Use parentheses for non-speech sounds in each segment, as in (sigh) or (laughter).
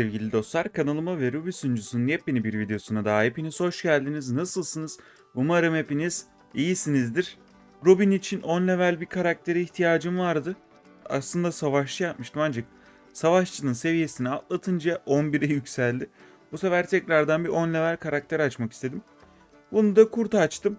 Sevgili dostlar kanalıma ve Ruby sunucusunun yepyeni bir videosuna daha hepiniz hoş geldiniz. Nasılsınız? Umarım hepiniz iyisinizdir. Robin için 10 level bir karaktere ihtiyacım vardı. Aslında savaşçı yapmıştım ancak savaşçının seviyesini atlatınca 11'e (laughs) yükseldi. Bu sefer tekrardan bir 10 level karakter açmak istedim. Bunu da kurt açtım.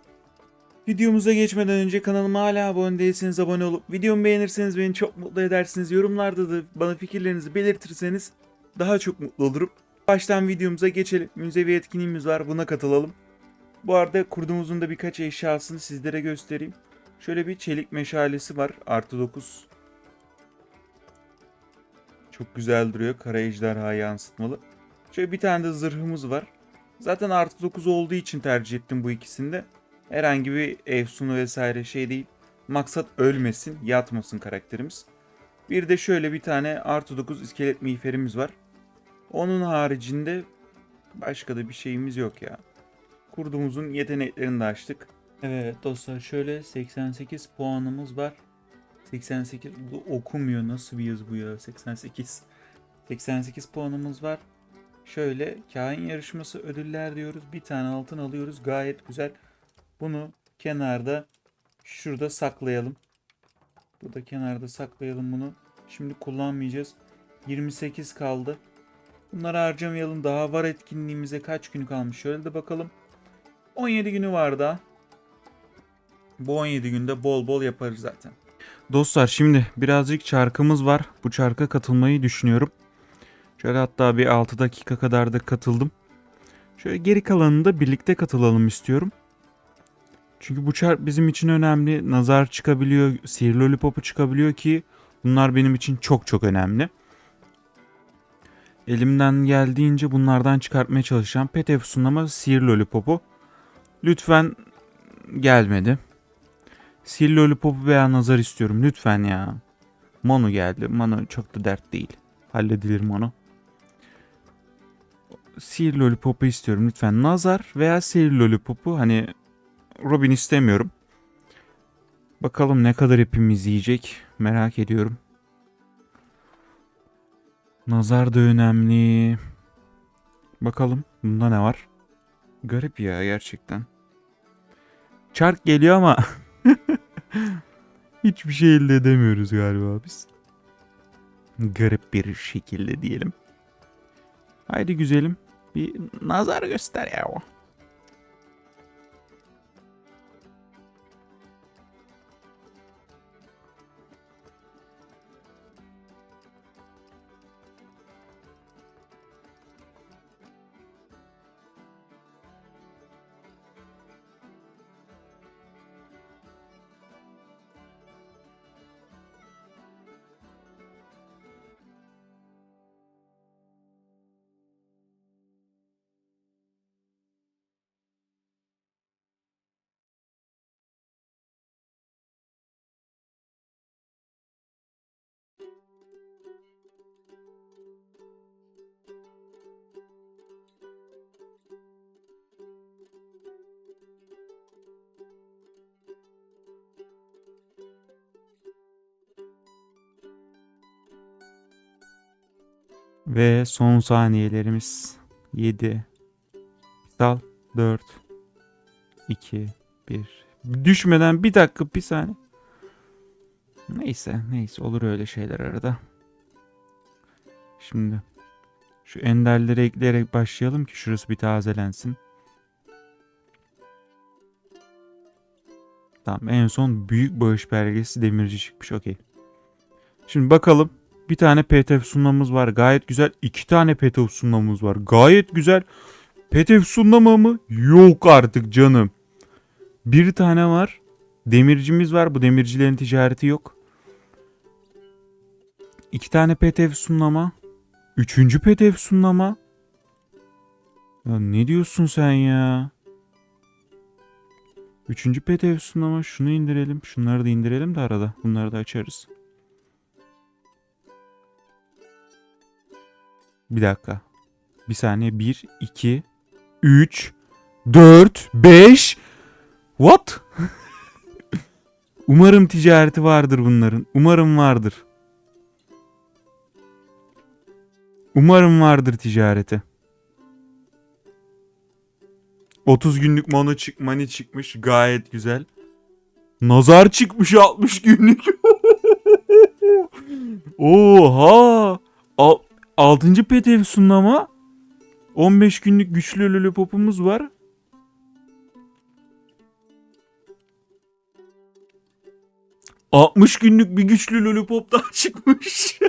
Videomuza geçmeden önce kanalıma hala abone değilseniz abone olup videomu beğenirseniz beni çok mutlu edersiniz. Yorumlarda da bana fikirlerinizi belirtirseniz daha çok mutlu olurum. Baştan videomuza geçelim. Münzevi etkinliğimiz var. Buna katılalım. Bu arada kurdumuzun da birkaç eşyasını sizlere göstereyim. Şöyle bir çelik meşalesi var. Artı 9. Çok güzel duruyor. Kara ejderha yansıtmalı. Şöyle bir tane de zırhımız var. Zaten artı 9 olduğu için tercih ettim bu ikisinde. Herhangi bir efsunu vesaire şey değil. Maksat ölmesin, yatmasın karakterimiz. Bir de şöyle bir tane artı 9 iskelet miğferimiz var. Onun haricinde başka da bir şeyimiz yok ya. Kurdumuzun yeteneklerini de açtık. Evet dostlar şöyle 88 puanımız var. 88 bu okumuyor nasıl bir yazı bu ya 88. 88 puanımız var. Şöyle kain yarışması ödüller diyoruz. Bir tane altın alıyoruz. Gayet güzel. Bunu kenarda şurada saklayalım. Burada kenarda saklayalım bunu. Şimdi kullanmayacağız. 28 kaldı. Bunları harcamayalım. Daha var etkinliğimize kaç günü kalmış? Şöyle de bakalım. 17 günü var daha. Bu 17 günde bol bol yaparız zaten. Dostlar şimdi birazcık çarkımız var. Bu çarka katılmayı düşünüyorum. Şöyle hatta bir 6 dakika kadar da katıldım. Şöyle geri kalanını da birlikte katılalım istiyorum. Çünkü bu çark bizim için önemli. Nazar çıkabiliyor, sihirli lollipopu çıkabiliyor ki bunlar benim için çok çok önemli. Elimden geldiğince bunlardan çıkartmaya çalışacağım. Pet efsunlama sihirli lollipopu. Lütfen gelmedi. Sihirli lollipopu veya nazar istiyorum lütfen ya. Mono geldi. Mono çok da dert değil. Halledilir Mono. Sihirli lollipopu istiyorum lütfen. Nazar veya sihirli lollipopu hani Robin istemiyorum. Bakalım ne kadar hepimiz yiyecek merak ediyorum. Nazar da önemli. Bakalım bunda ne var? Garip ya gerçekten. Çark geliyor ama (laughs) hiçbir şey elde edemiyoruz galiba biz. Garip bir şekilde diyelim. Haydi güzelim. Bir nazar göster ya. Ve son saniyelerimiz 7 Sal 4 2 1 Düşmeden bir dakika bir saniye. Neyse neyse olur öyle şeyler arada. Şimdi şu enderleri ekleyerek başlayalım ki şurası bir tazelensin. Tamam en son büyük bağış belgesi demirci çıkmış okey. Şimdi bakalım bir tane PTF sunmamız var. Gayet güzel. İki tane PTF sunmamız var. Gayet güzel. PTF sunmama mı? Yok artık canım. Bir tane var. Demircimiz var. Bu demircilerin ticareti yok. İki tane PTF sunlama. Üçüncü PTF sunlama. Ya ne diyorsun sen ya? Üçüncü PTF sunlama. Şunu indirelim. Şunları da indirelim de arada. Bunları da açarız. Bir dakika. Bir saniye. 1, 2, 3, 4, 5. What? (laughs) Umarım ticareti vardır bunların. Umarım vardır. Umarım vardır ticareti. 30 günlük mono çık mani çıkmış. Gayet güzel. Nazar çıkmış 60 günlük. (laughs) Oha! Al, 6. pet efsunlama. 15 günlük güçlü lollipopumuz var. ...60 günlük bir güçlü lollipop daha (laughs) çıkmış.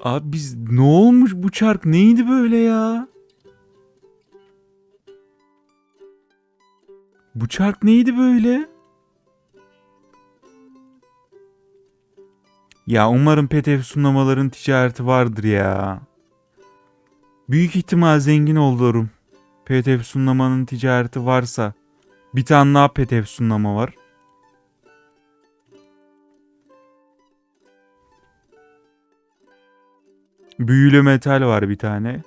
Abi biz ne olmuş bu çark neydi böyle ya? Bu çark neydi böyle? Ya umarım pet sunamaların ticareti vardır ya. Büyük ihtimal zengin olurum. pet sunamanın ticareti varsa. Bir tane daha pet sunama var. Büyülü metal var bir tane.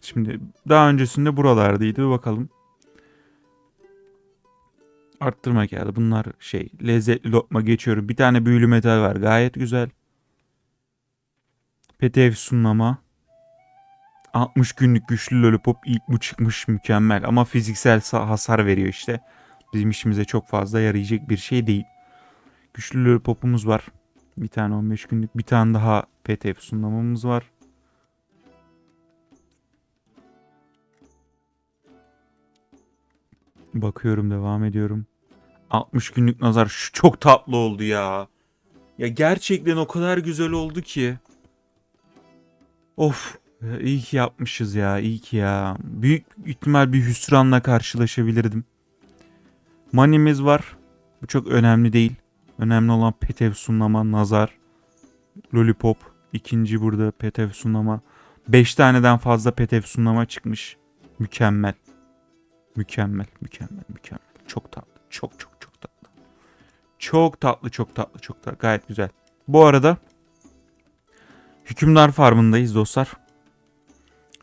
Şimdi daha öncesinde buralardaydı. Bakalım. Arttırma geldi. Bunlar şey lezzetli lokma geçiyorum. Bir tane büyülü metal var. Gayet güzel. Petev sunlama. 60 günlük güçlü lollipop ilk bu çıkmış mükemmel. Ama fiziksel sa- hasar veriyor işte. Bizim işimize çok fazla yarayacak bir şey değil. Güçlü lollipopumuz var. Bir tane 15 günlük. Bir tane daha Petev sunlamamız var. Bakıyorum devam ediyorum. 60 günlük nazar şu çok tatlı oldu ya. Ya gerçekten o kadar güzel oldu ki. Of iyi ki yapmışız ya iyi ki ya. Büyük ihtimal bir hüsranla karşılaşabilirdim. Manimiz var. Bu çok önemli değil. Önemli olan petev sunlama, nazar, lollipop. İkinci burada petev sunlama. 5 taneden fazla petev sunlama çıkmış. Mükemmel. Mükemmel, mükemmel, mükemmel. Çok tatlı. Çok çok. Çok tatlı, çok tatlı, çok tatlı. Gayet güzel. Bu arada Hükümdar Farmı'ndayız dostlar.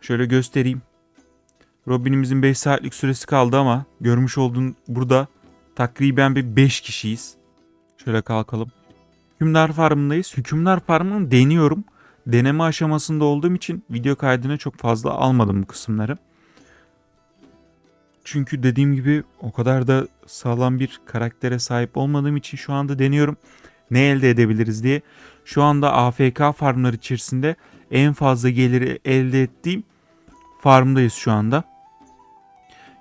Şöyle göstereyim. Robin'imizin 5 saatlik süresi kaldı ama görmüş olduğun burada takriben bir 5 kişiyiz. Şöyle kalkalım. Hükümdar Farmı'ndayız. Hükümdar Farmı'nı deniyorum. Deneme aşamasında olduğum için video kaydına çok fazla almadım bu kısımları. Çünkü dediğim gibi o kadar da sağlam bir karaktere sahip olmadığım için şu anda deniyorum. Ne elde edebiliriz diye. Şu anda AFK farmlar içerisinde en fazla geliri elde ettiğim farmdayız şu anda.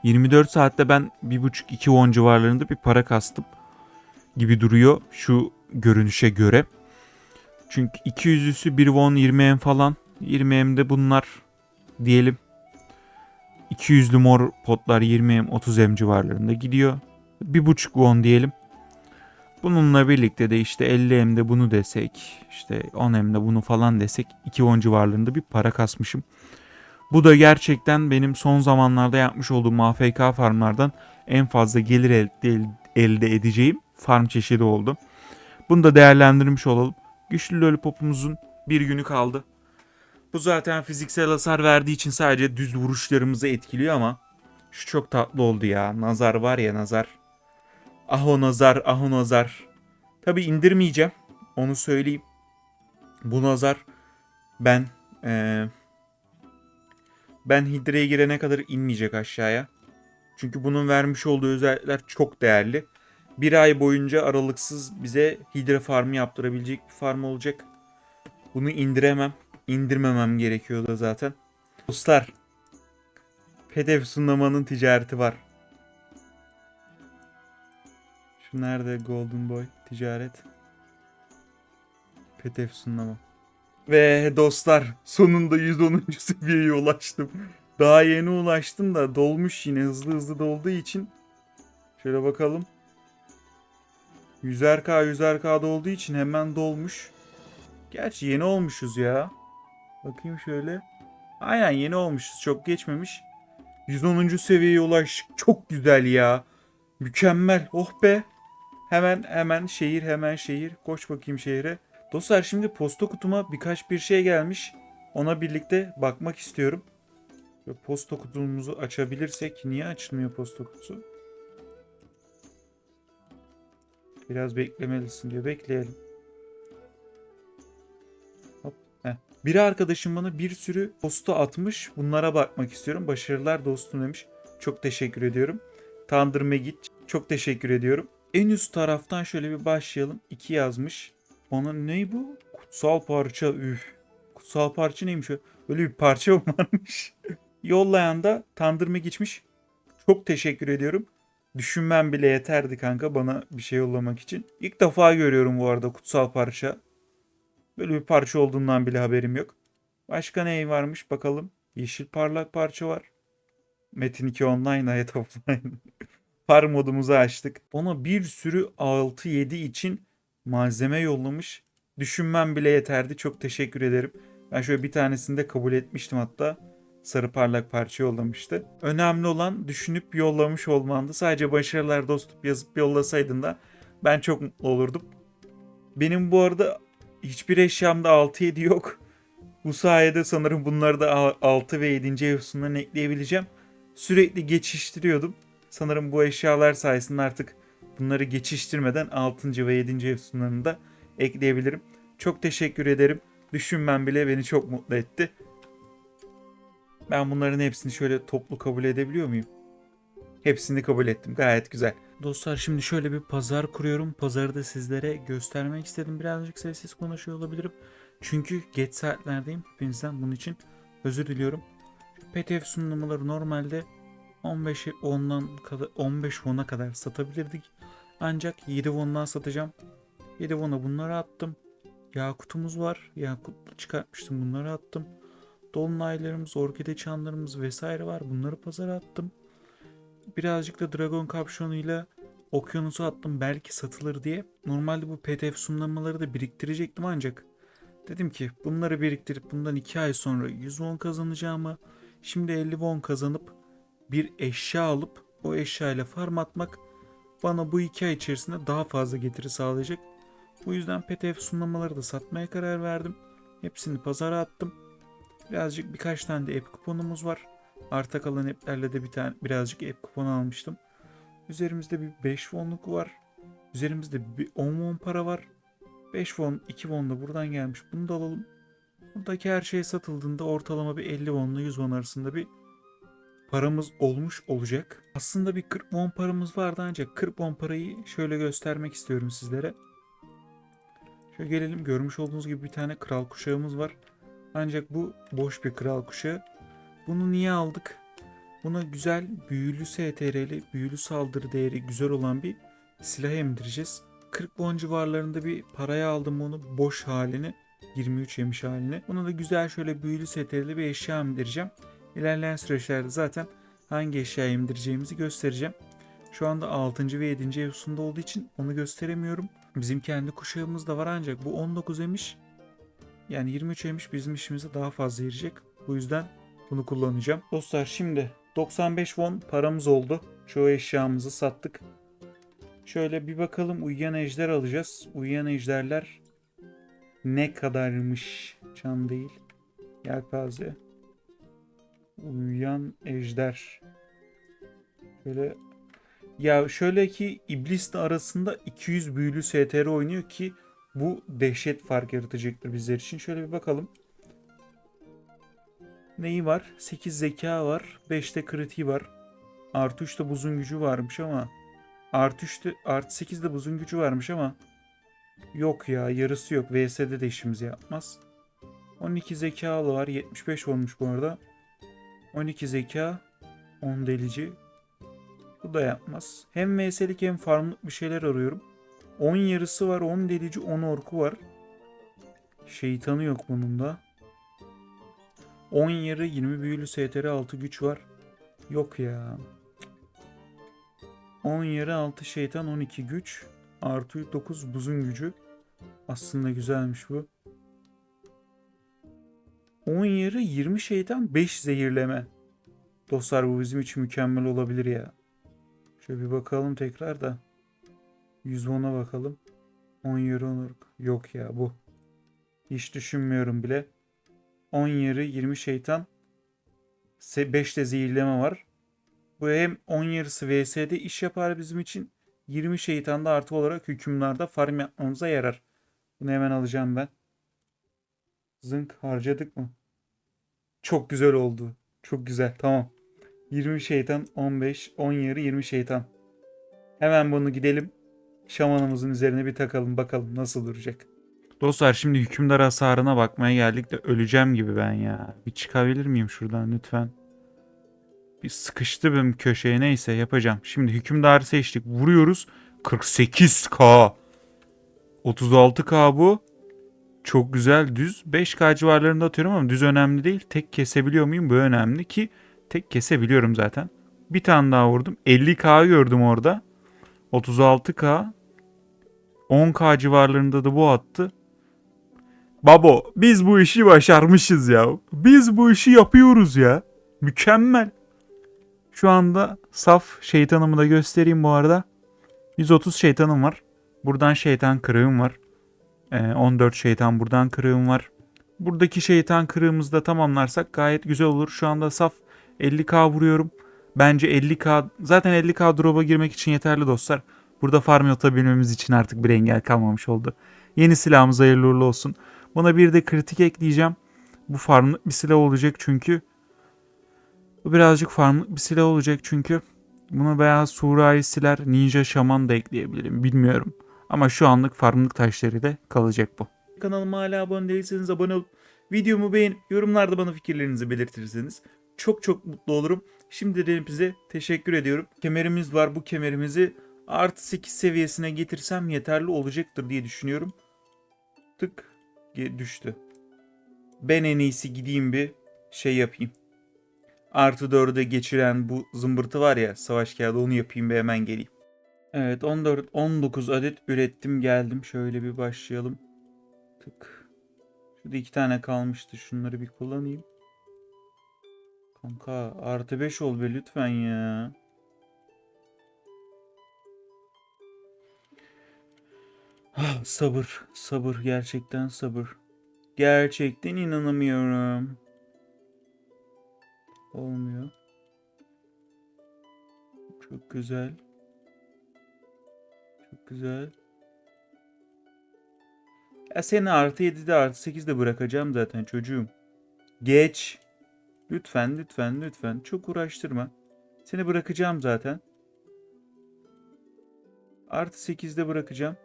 24 saatte ben 1.5-2 won civarlarında bir para kastım gibi duruyor şu görünüşe göre. Çünkü 200'lüsü 1 won 20 em falan. 20 emde bunlar diyelim 200'lü mor potlar 20M 30M civarlarında gidiyor. 1.5 won diyelim. Bununla birlikte de işte 50M'de bunu desek, işte 10M'de bunu falan desek 2 won civarlarında bir para kasmışım. Bu da gerçekten benim son zamanlarda yapmış olduğum AFK farmlardan en fazla gelir elde, elde edeceğim farm çeşidi oldu. Bunu da değerlendirmiş olalım. Güçlü lollipopumuzun bir günü kaldı. Bu zaten fiziksel hasar verdiği için sadece düz vuruşlarımızı etkiliyor ama şu çok tatlı oldu ya. Nazar var ya nazar. Ah o nazar, ah o nazar. Tabi indirmeyeceğim. Onu söyleyeyim. Bu nazar ben eee ben Hidra'ya girene kadar inmeyecek aşağıya. Çünkü bunun vermiş olduğu özellikler çok değerli. Bir ay boyunca aralıksız bize Hidra farmı yaptırabilecek bir farm olacak. Bunu indiremem indirmemem gerekiyordu zaten. Dostlar. PDF sunlamanın ticareti var. Nerede Golden Boy ticaret? PDF sunlama. Ve dostlar sonunda 110. seviyeye ulaştım. Daha yeni ulaştım da dolmuş yine hızlı hızlı dolduğu için. Şöyle bakalım. 100'er K 100'er K'da olduğu için hemen dolmuş. Gerçi yeni olmuşuz ya. Bakayım şöyle. Aynen yeni olmuşuz. Çok geçmemiş. 110. seviyeye ulaştık. Çok güzel ya. Mükemmel. Oh be. Hemen hemen şehir hemen şehir. Koş bakayım şehre. Dostlar şimdi posta kutuma birkaç bir şey gelmiş. Ona birlikte bakmak istiyorum. Böyle posta kutumuzu açabilirsek. Niye açılmıyor posta kutusu? Biraz beklemelisin diyor. Bekleyelim. Bir arkadaşım bana bir sürü postu atmış. Bunlara bakmak istiyorum. Başarılar dostum demiş. Çok teşekkür ediyorum. Tandır Megit çok teşekkür ediyorum. En üst taraftan şöyle bir başlayalım. 2 yazmış. Bana ne bu? Kutsal parça üf. Kutsal parça neymiş? Böyle bir parça mı (laughs) varmış? Yollayan da Tandır geçmiş. Çok teşekkür ediyorum. Düşünmem bile yeterdi kanka bana bir şey yollamak için. İlk defa görüyorum bu arada kutsal parça. Böyle bir parça olduğundan bile haberim yok. Başka ne varmış bakalım. Yeşil parlak parça var. Metin 2 online, hayat offline. Par modumuzu açtık. Bana bir sürü 6-7 için malzeme yollamış. Düşünmem bile yeterdi. Çok teşekkür ederim. Ben şöyle bir tanesini de kabul etmiştim hatta. Sarı parlak parça yollamıştı. Önemli olan düşünüp yollamış olmandı. Sadece başarılar dostum yazıp yollasaydın da ben çok mutlu olurdum. Benim bu arada hiçbir eşyamda 6-7 yok. Bu sayede sanırım bunları da 6 ve 7. ev ekleyebileceğim. Sürekli geçiştiriyordum. Sanırım bu eşyalar sayesinde artık bunları geçiştirmeden 6. ve 7. ev da ekleyebilirim. Çok teşekkür ederim. Düşünmem bile beni çok mutlu etti. Ben bunların hepsini şöyle toplu kabul edebiliyor muyum? Hepsini kabul ettim. Gayet güzel. Dostlar şimdi şöyle bir pazar kuruyorum. Pazarı da sizlere göstermek istedim. Birazcık sessiz konuşuyor olabilirim. Çünkü geç saatlerdeyim. Hepinizden bunun için özür diliyorum. PTF sunumları normalde 15 10'dan kadar 15 won'a kadar satabilirdik. Ancak 7 won'dan satacağım. 7 won'a bunları attım. Yakutumuz var. Yakut çıkartmıştım bunları attım. Dolunaylarımız, orkide çanlarımız vesaire var. Bunları pazara attım. Birazcık da Dragon kapşonuyla okyanusu attım belki satılır diye. Normalde bu PDF sunumlamaları da biriktirecektim ancak dedim ki bunları biriktirip bundan 2 ay sonra 100 won kazanacağımı şimdi 50 won kazanıp bir eşya alıp o eşya ile farm atmak bana bu 2 ay içerisinde daha fazla getiri sağlayacak. Bu yüzden PDF sunumlamaları da satmaya karar verdim. Hepsini pazara attım. Birazcık birkaç tane de app kuponumuz var. Arta kalan app'lerle de bir tane birazcık app kuponu almıştım. Üzerimizde bir 5 wonluk var. Üzerimizde bir 10 won para var. 5 won, 2 won da buradan gelmiş. Bunu da alalım. Buradaki her şey satıldığında ortalama bir 50 won ile 100 won arasında bir paramız olmuş olacak. Aslında bir 40 won paramız vardı ancak 40 won parayı şöyle göstermek istiyorum sizlere. Şöyle gelelim görmüş olduğunuz gibi bir tane kral kuşağımız var. Ancak bu boş bir kral kuşağı. Bunu niye aldık? Buna güzel büyülü STR'li, büyülü saldırı değeri güzel olan bir silah emdireceğiz. 40 won civarlarında bir paraya aldım onu boş halini. 23 yemiş halini. Buna da güzel şöyle büyülü STR'li bir eşya emdireceğim. İlerleyen süreçlerde zaten hangi eşya indireceğimizi göstereceğim. Şu anda 6. ve 7. evsunda olduğu için onu gösteremiyorum. Bizim kendi kuşağımız da var ancak bu 19 emiş. Yani 23 emiş bizim işimize daha fazla girecek. Bu yüzden bunu kullanacağım. Dostlar şimdi 95 won paramız oldu. Çoğu eşyamızı sattık. Şöyle bir bakalım uyuyan ejder alacağız. Uyuyan ejderler ne kadarmış? Çan değil. Yelpaze. Uyuyan ejder. Şöyle ya şöyle ki iblisle arasında 200 büyülü STR oynuyor ki bu dehşet fark yaratacaktır bizler için. Şöyle bir bakalım. Neyi var? 8 zeka var. 5'te kritiği var. Artı 3'te buzun gücü varmış ama artı 3'te artı 8'de buzun gücü varmış ama yok ya yarısı yok. VS'de de işimizi yapmaz. 12 zekalı var. 75 olmuş bu arada. 12 zeka 10 delici. Bu da yapmaz. Hem VS'lik hem farmlık bir şeyler arıyorum. 10 yarısı var, 10 delici, 10 orku var. Şeytanı yok bunun da. 10 yarı, 20 büyülü STR 6 güç var. Yok ya. 10 yarı 6 şeytan 12 güç. Artı 9 buzun gücü. Aslında güzelmiş bu. 10 yarı 20 şeytan 5 zehirleme. Dostlar bu bizim için mükemmel olabilir ya. Şöyle bir bakalım tekrar da. 110'a bakalım. 10 yarı onur. Yok ya bu. Hiç düşünmüyorum bile. 10 yarı 20 şeytan. 5 de zehirleme var. Bu hem 10 yarısı VS'de iş yapar bizim için. 20 şeytan da artı olarak hükümlerde farm yapmamıza yarar. Bunu hemen alacağım ben. Zınk harcadık mı? Çok güzel oldu. Çok güzel. Tamam. 20 şeytan, 15, 10 yarı 20 şeytan. Hemen bunu gidelim. Şamanımızın üzerine bir takalım bakalım nasıl duracak. Dostlar şimdi hükümdar hasarına bakmaya geldik de öleceğim gibi ben ya. Bir çıkabilir miyim şuradan lütfen? Bir sıkıştı benim köşeye neyse yapacağım. Şimdi hükümdarı seçtik. Vuruyoruz. 48k. 36k bu. Çok güzel düz. 5k civarlarında atıyorum ama düz önemli değil. Tek kesebiliyor muyum? Bu önemli ki tek kesebiliyorum zaten. Bir tane daha vurdum. 50k gördüm orada. 36k. 10k civarlarında da bu attı. Babo biz bu işi başarmışız ya. Biz bu işi yapıyoruz ya. Mükemmel. Şu anda saf şeytanımı da göstereyim bu arada. 130 şeytanım var. Buradan şeytan kırığım var. Ee, 14 şeytan buradan kırığım var. Buradaki şeytan kırığımızı da tamamlarsak gayet güzel olur. Şu anda saf 50k vuruyorum. Bence 50k zaten 50k drop'a girmek için yeterli dostlar. Burada farm atabilmemiz için artık bir engel kalmamış oldu. Yeni silahımız hayırlı uğurlu olsun. Buna bir de kritik ekleyeceğim. Bu farmlık bir silah olacak çünkü. Bu birazcık farmlık bir silah olacak çünkü. Buna veya Surayı siler, Ninja Şaman da ekleyebilirim. Bilmiyorum. Ama şu anlık farmlık taşları da kalacak bu. Kanalıma hala abone değilseniz abone olup videomu beğenip yorumlarda bana fikirlerinizi belirtirseniz çok çok mutlu olurum. Şimdiden hepinize teşekkür ediyorum. Kemerimiz var. Bu kemerimizi artı 8 seviyesine getirsem yeterli olacaktır diye düşünüyorum. Tık düştü. Ben en iyisi gideyim bir şey yapayım. Artı 4'e geçiren bu zımbırtı var ya savaş kağıdı onu yapayım ve hemen geleyim. Evet 14 19 adet ürettim geldim. Şöyle bir başlayalım. Tık. Şurada iki tane kalmıştı. Şunları bir kullanayım. Kanka artı 5 ol be lütfen ya. Ah, sabır, sabır, gerçekten sabır. Gerçekten inanamıyorum. Olmuyor. Çok güzel. Çok güzel. Ya seni artı 7'de artı 8'de bırakacağım zaten çocuğum. Geç. Lütfen lütfen lütfen. Çok uğraştırma. Seni bırakacağım zaten. Artı 8'de bırakacağım.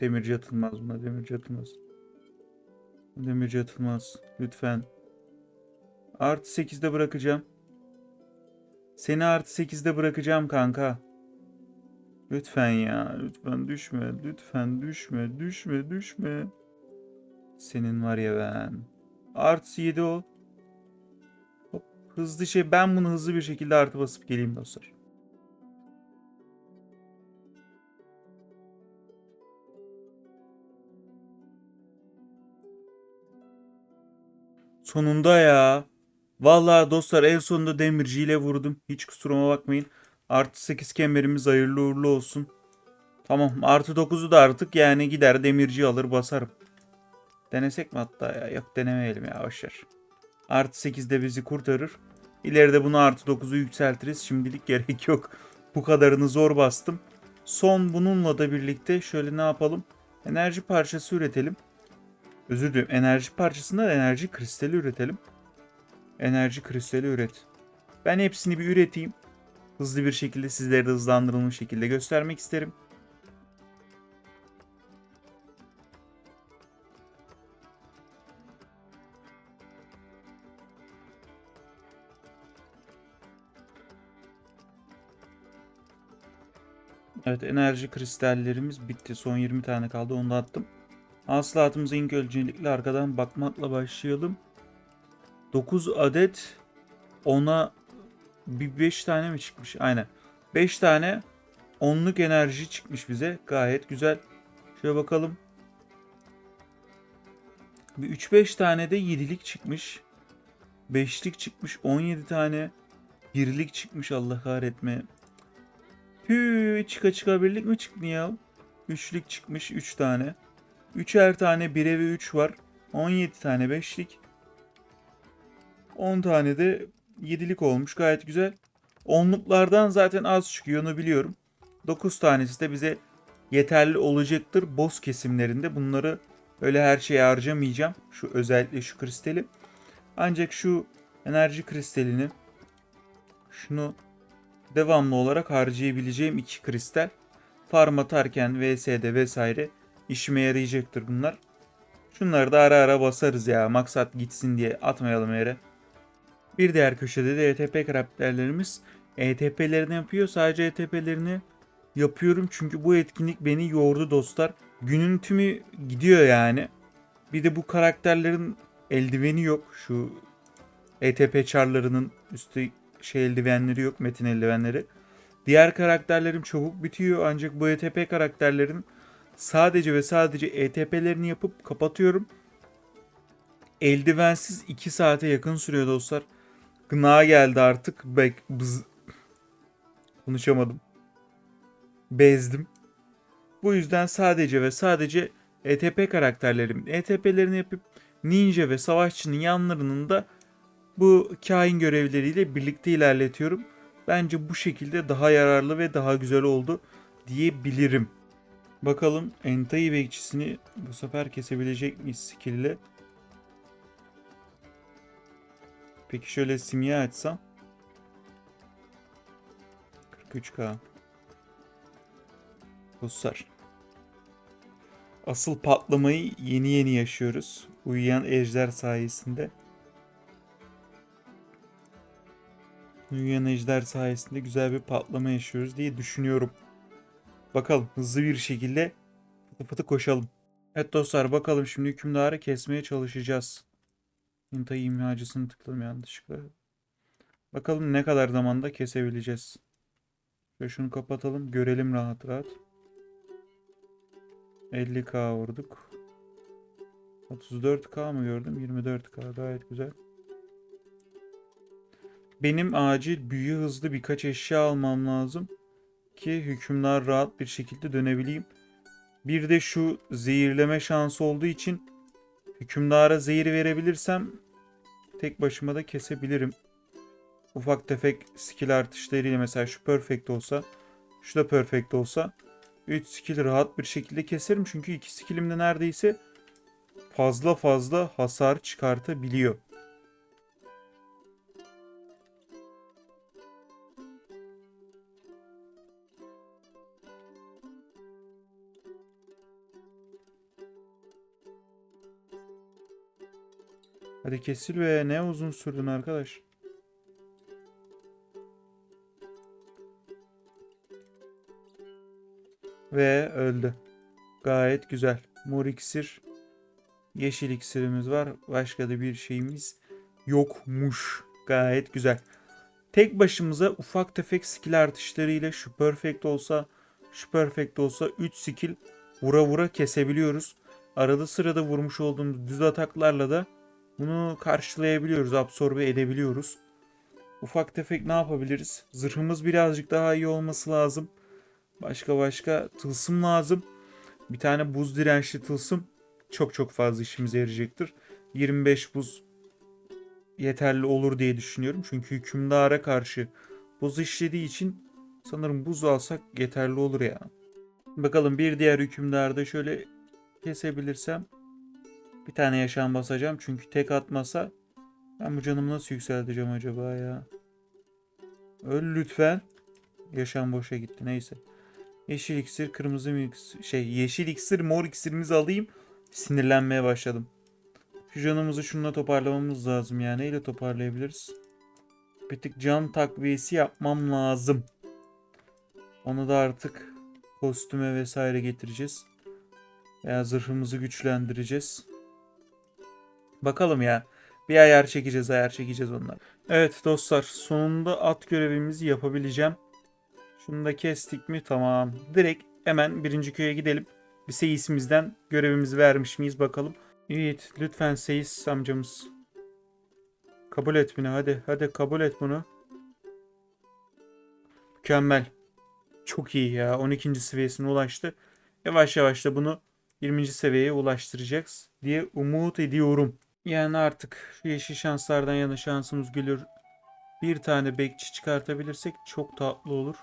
Demirci atılmaz buna. Demirci atılmaz. Demirci atılmaz. Lütfen. Artı 8'de bırakacağım. Seni artı 8'de bırakacağım kanka. Lütfen ya. Lütfen düşme. Lütfen düşme. Düşme. Düşme. Senin var ya ben. Artı 7 ol. Hop, hızlı şey. Ben bunu hızlı bir şekilde artı basıp geleyim dostlar. Sonunda ya. Vallahi dostlar en sonunda demirciyle vurdum. Hiç kusuruma bakmayın. Artı 8 kemerimiz hayırlı uğurlu olsun. Tamam artı 9'u da artık yani gider demirci alır basarım. Denesek mi hatta ya? Yok denemeyelim ya boşver. Artı 8 de bizi kurtarır. İleride bunu artı 9'u yükseltiriz. Şimdilik gerek yok. Bu kadarını zor bastım. Son bununla da birlikte şöyle ne yapalım? Enerji parçası üretelim. Özür dilerim. Enerji parçasından enerji kristali üretelim. Enerji kristali üret. Ben hepsini bir üreteyim. Hızlı bir şekilde sizlere de hızlandırılmış şekilde göstermek isterim. Evet enerji kristallerimiz bitti. Son 20 tane kaldı. Onu da attım. Hasılatımıza ilk öncelikle arkadan bakmakla başlayalım. 9 adet ona bir 5 tane mi çıkmış? Aynen. 5 tane onluk enerji çıkmış bize. Gayet güzel. Şöyle bakalım. Bir 3-5 tane de 7'lik çıkmış. 5'lik çıkmış. 17 tane 1'lik çıkmış Allah kahretme. Hü çıka çıka birlik mi çıktı ya? Üçlük çıkmış 3 tane. Üçer tane 1'e ve 3 var. 17 tane 5'lik. 10 tane de 7'lik olmuş. Gayet güzel. Onluklardan zaten az çıkıyor onu biliyorum. 9 tanesi de bize yeterli olacaktır. Boss kesimlerinde bunları Öyle her şeye harcamayacağım. Şu özellikle şu kristali. Ancak şu enerji kristalini şunu devamlı olarak harcayabileceğim iki kristal farm atarken VS'de vesaire işime yarayacaktır bunlar. Şunları da ara ara basarız ya. Maksat gitsin diye atmayalım yere. Bir diğer köşede de ETP karakterlerimiz ETP'lerini yapıyor. Sadece ETP'lerini yapıyorum çünkü bu etkinlik beni yordu dostlar. Günün tümü gidiyor yani. Bir de bu karakterlerin eldiveni yok. Şu ETP çarlarının üstü şey eldivenleri yok. Metin eldivenleri. Diğer karakterlerim çabuk bitiyor ancak bu ETP karakterlerin sadece ve sadece ETP'lerini yapıp kapatıyorum. Eldivensiz 2 saate yakın sürüyor dostlar. Gına geldi artık. Bek, bız... Konuşamadım. Bezdim. Bu yüzden sadece ve sadece ETP karakterlerim ETP'lerini yapıp ninja ve savaşçının yanlarının da bu kain görevleriyle birlikte ilerletiyorum. Bence bu şekilde daha yararlı ve daha güzel oldu diyebilirim. Bakalım Entei bekçisini bu sefer kesebilecek miyiz skill ile? Peki şöyle simya açsam. 43k. Dostlar. Asıl patlamayı yeni yeni yaşıyoruz. Uyuyan ejder sayesinde. Uyuyan ejder sayesinde güzel bir patlama yaşıyoruz diye düşünüyorum. Bakalım hızlı bir şekilde fıtı fıtı koşalım. Evet dostlar bakalım şimdi hükümdarı kesmeye çalışacağız. Hintay imyacısını tıkladım yanlışlıkla. Bakalım ne kadar zamanda kesebileceğiz. Şöyle şunu kapatalım. Görelim rahat rahat. 50k vurduk. 34k mı gördüm? 24k gayet güzel. Benim acil büyü hızlı birkaç eşya almam lazım ki hükümdar rahat bir şekilde dönebileyim. Bir de şu zehirleme şansı olduğu için hükümdara zehir verebilirsem tek başıma da kesebilirim. Ufak tefek skill artışlarıyla mesela şu perfect olsa, şu da perfect olsa 3 skill rahat bir şekilde keserim. Çünkü iki skillim de neredeyse fazla fazla hasar çıkartabiliyor. Hadi kesil ve ne uzun sürdün arkadaş. Ve öldü. Gayet güzel. Mor iksir. Yeşil iksirimiz var. Başka da bir şeyimiz yokmuş. Gayet güzel. Tek başımıza ufak tefek skill artışlarıyla şu perfect olsa şu perfect olsa 3 skill vura vura kesebiliyoruz. Arada sırada vurmuş olduğumuz düz ataklarla da bunu karşılayabiliyoruz, absorbe edebiliyoruz. Ufak tefek ne yapabiliriz? Zırhımız birazcık daha iyi olması lazım. Başka başka tılsım lazım. Bir tane buz dirençli tılsım çok çok fazla işimize yarayacaktır. 25 buz yeterli olur diye düşünüyorum. Çünkü hükümdara karşı buz işlediği için sanırım buz alsak yeterli olur ya. Bakalım bir diğer hükümdarda şöyle kesebilirsem bir tane yaşam basacağım. Çünkü tek atmasa ben bu canımı nasıl yükselteceğim acaba ya? Öl lütfen. Yaşam boşa gitti neyse. Yeşil iksir, kırmızı mı iksir- şey yeşil iksir, mor iksirimizi alayım. Sinirlenmeye başladım. Şu canımızı şununla toparlamamız lazım ya. Neyle toparlayabiliriz? Bir tık can takviyesi yapmam lazım. Onu da artık kostüme vesaire getireceğiz. Veya zırhımızı güçlendireceğiz. Bakalım ya. Bir ayar çekeceğiz, ayar çekeceğiz onlar. Evet dostlar, sonunda at görevimizi yapabileceğim. Şunu da kestik mi? Tamam. Direkt hemen birinci köye gidelim. Bir seyisimizden görevimizi vermiş miyiz bakalım. Evet, lütfen seyis amcamız. Kabul et bunu hadi. Hadi kabul et bunu. Mükemmel. Çok iyi ya. 12. seviyesine ulaştı. Yavaş yavaş da bunu 20. seviyeye ulaştıracağız diye umut ediyorum. Yani artık yeşil şanslardan yana şansımız gülür. Bir tane bekçi çıkartabilirsek çok tatlı olur.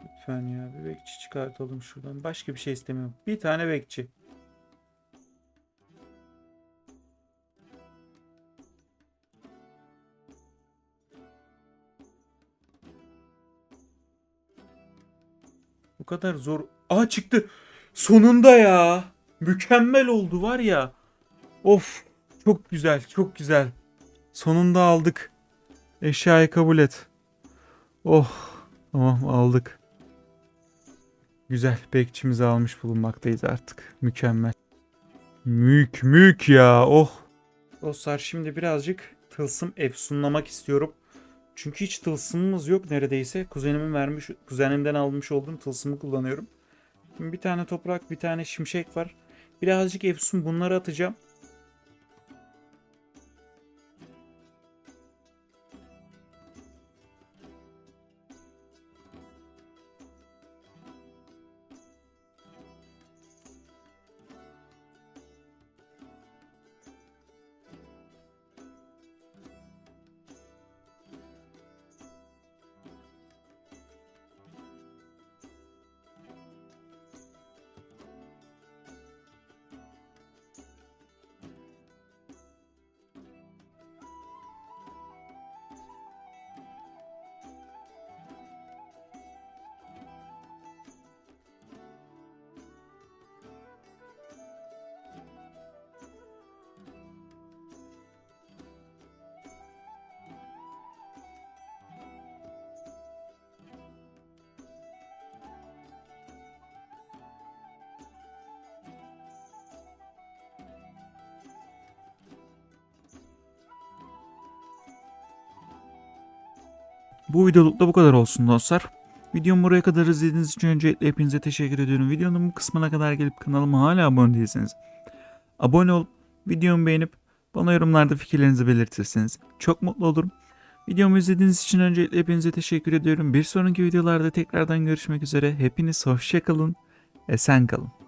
Lütfen ya bir bekçi çıkartalım şuradan. Başka bir şey istemiyorum. Bir tane bekçi. Bu kadar zor. Aa çıktı. Sonunda ya. Mükemmel oldu var ya. Of. Çok güzel, çok güzel. Sonunda aldık. Eşyayı kabul et. Oh. Tamam aldık. Güzel. Bekçimizi almış bulunmaktayız artık. Mükemmel. Mük mük ya. Oh. Dostlar şimdi birazcık tılsım efsunlamak istiyorum. Çünkü hiç tılsımımız yok neredeyse. Kuzenimin vermiş, kuzenimden almış olduğum tılsımı kullanıyorum. Şimdi bir tane toprak, bir tane şimşek var. Birazcık efsun bunları atacağım. Bu videoluk da bu kadar olsun dostlar. Videomu buraya kadar izlediğiniz için öncelikle hepinize teşekkür ediyorum. Videonun bu kısmına kadar gelip kanalıma hala abone değilseniz abone olup videomu beğenip bana yorumlarda fikirlerinizi belirtirseniz çok mutlu olurum. Videomu izlediğiniz için öncelikle hepinize teşekkür ediyorum. Bir sonraki videolarda tekrardan görüşmek üzere. Hepiniz hoşça kalın, esen kalın.